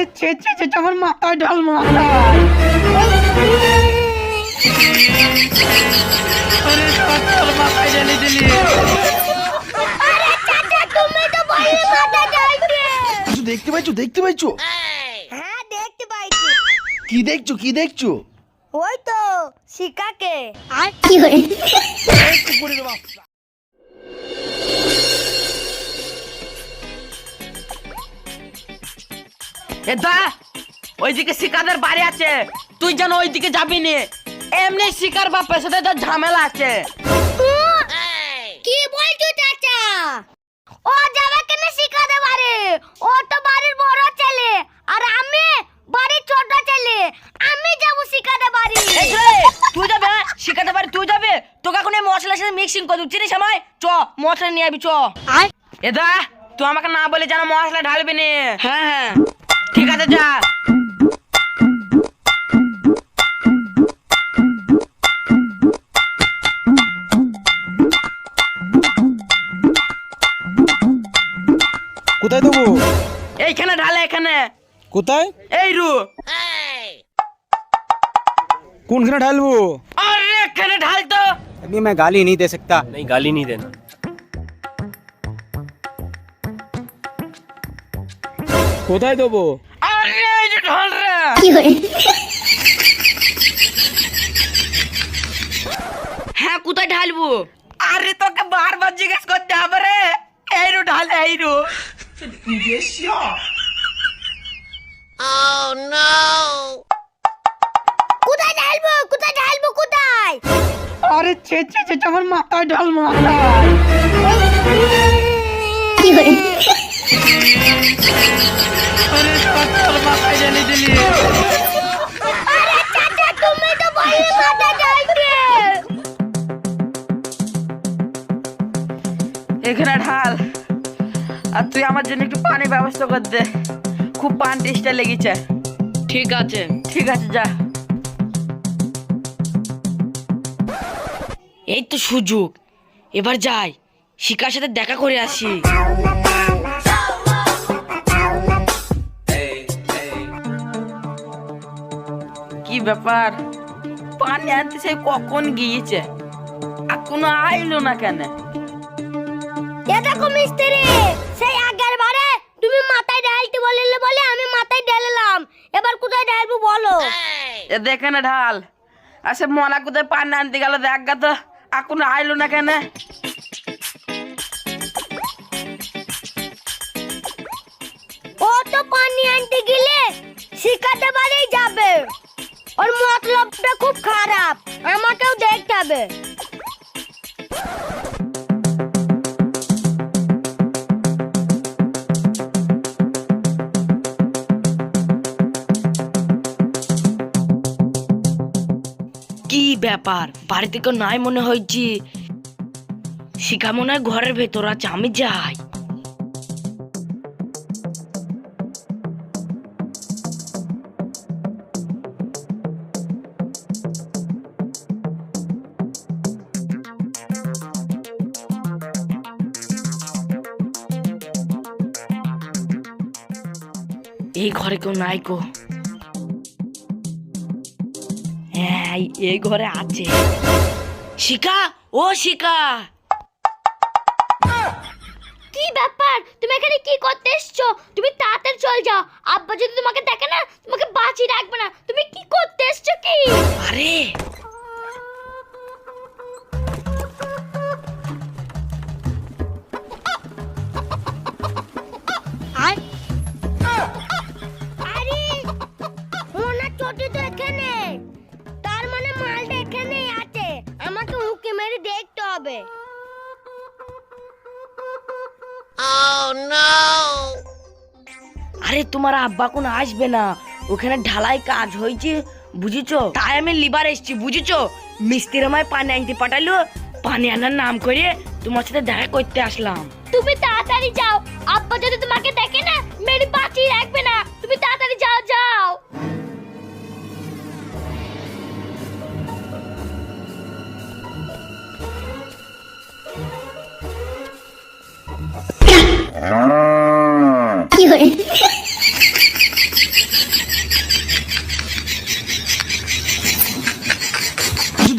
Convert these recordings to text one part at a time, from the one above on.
আরে ছে ছে ছে আমার মাথায় ঢাল আরে আরে কিছু দেখতে পাইছো দেখতে পাইছো? হ্যাঁ দেখতে পাইছি। কি দেখছ কি দেখছ? ওই তো শিকাকে। এ দা ওইদিকে শিকাদের বাড়ি আছে। তুই যেন ওইদিকে যাবি নি। এমনি শিকার বাপের সাথে তো ঝামেলা আছে। কি বলছো চাচা? ও যাবে কেন শিখাতে পারে ও তো বাড়ির বড় ছেলে। আর আমি বাড়ির ছোট ছেলে। আমি যাব শিখাতে পারি তুই যাবে হ্যাঁ? শিখাতে পারি তুই যাবে? তোকে এখন এই মশলার সাথে মিক্সিং করে দিচ্ছি। চিনিস আমায়? চ মশলা নিয়ে আবি চ। এদা তুই আমাকে না বলে যেন মশলা ঢালবি নি। হ্যাঁ হ্যাঁ। ঠিক আছে যা কোথায় দেবো এইখানে ঢালে এখানে কোথায় এই রু কোনখানে ঢালবো আরে এখানে ঢাল তো अभी मैं गाली नहीं दे सकता नहीं गाली नहीं देना কোথায় দেবো? আরে এই ঢাল রে হ্যাঁ কোথায় ঢালবো? আরে তোকে বারবার জিজ্ঞেস করতে হবে রে। এই রু ঢাল এই রু। কোথায় ঢালবো? কোথায় ঢালবো? কোথায়? আরে ছে ছে ছে আমার মাথায় ঢাল মাথায় আর তুই আমার জন্য একটু পানি ব্যবস্থা করে দে। খুব পান টেস্টটা লেগেছে। ঠিক আছে। ঠিক আছে যা। এই তো সুযোগ। এবার যাই। শিকার সাথে দেখা করে আসি। কি ব্যাপার? পানি আনতে সেই কখন গিয়েছে? আর কোনো আইলো না কেন? এ দেখো মিস্ত্রি! সেই আগের বারে তুমি মাথায় ঢালতে বলিলে বলে আমি মাথায় ঢাললাম। এবার কোথায় ঢালবো বলো? এ দেখে না ঢাল। আর সে মনা কোথায় পানি আনতে গেল দেখ গা তো এখন আইলো না কেন? ও তো পানি আনতে গেলে শিখাতে বাড়ি যাবে। ওর মতলবটা খুব খারাপ। আমাকেও দেখতে হবে। ব্যাপার? বাড়িতে কেউ নাই মনে হয়েছি শিখা মনে হয় ঘরের ভেতর আছে, আমি যাই। এই ঘরে কেউ নাই গো। হ্যাঁ এই ঘরে আছে। শিকা ও শিকা। কি ব্যাপার? তুমি এখানে কি করতে এসছো? তুমি তাড়াতাড়ি চল যাও। আব্বা যদি তোমাকে দেখে না তোমাকে বাঁচিয়ে রাখবে না। তুমি কি করতে এসছো কি? আরে আরে তোমার আব্বা কোন আসবে না। ওখানে ঢালাই কাজ হয়েছে বুঝেছ? তাই আমি লিবার এসছি বুঝেছ? মিস্ত্রি আমায় পানি আনতে পাঠালো পানি আনার নাম করে তোমার সাথে দেখা করতে আসলাম। তুমি তাড়াতাড়ি যাও। আব্বা যদি তোমাকে দেখে না মেরে বাঁচিয়ে রাখবে না। তুমি তাড়াতাড়ি যাও যাও।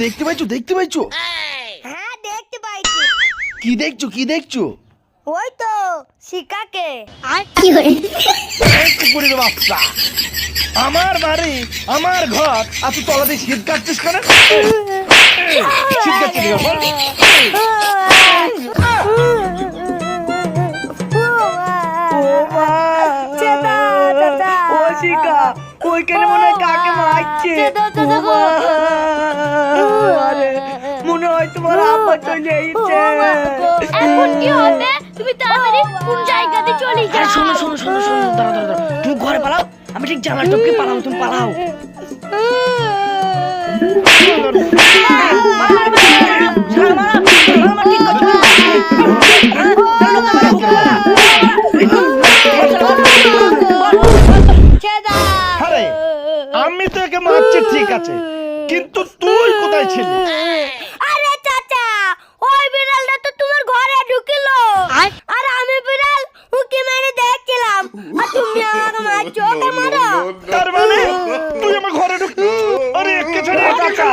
দেখতে পাইছো দেখতে পাইছো? হ্যাঁ দেখতে পাইছি। কি দেখছ কি দেখছ? ওই তো শিকাকে। আর? কি দেবো বাচ্চা। আমার বাড়ি আমার ঘর। আর তুই তলা দিয়ে শীত কাটছিস কেন? শীত কাটছিস ওইখানে মনে হয় কাকে মারছে? মনে হয় তোমার আব্বা চলে এসেছে। এখন কি হবে? তুমি তাড়াতাড়ি কোন জায়গাতে চলে আরে যাও। শোনো শোনো শোনো শোনো দাঁড়াও দাঁড়া দাঁড়া তুমি ঘরে পালাও। আমি ঠিক জামার টপকে পালাও তুমি পালাও। আমি তো একে মারছি ঠিক আছে কিন্তু তুই কোথায় ছিলি আরে চাচা ওই বিড়ালটা তো তোমার ঘরে ঢুকিলো আর আমি বিড়াল উকি মেরে দেখছিলাম আর তুমি আমাকে মারছো ওকে মারো তার মানে তুই আমার ঘরে ঢুক আরে কে ছেড়ে কাকা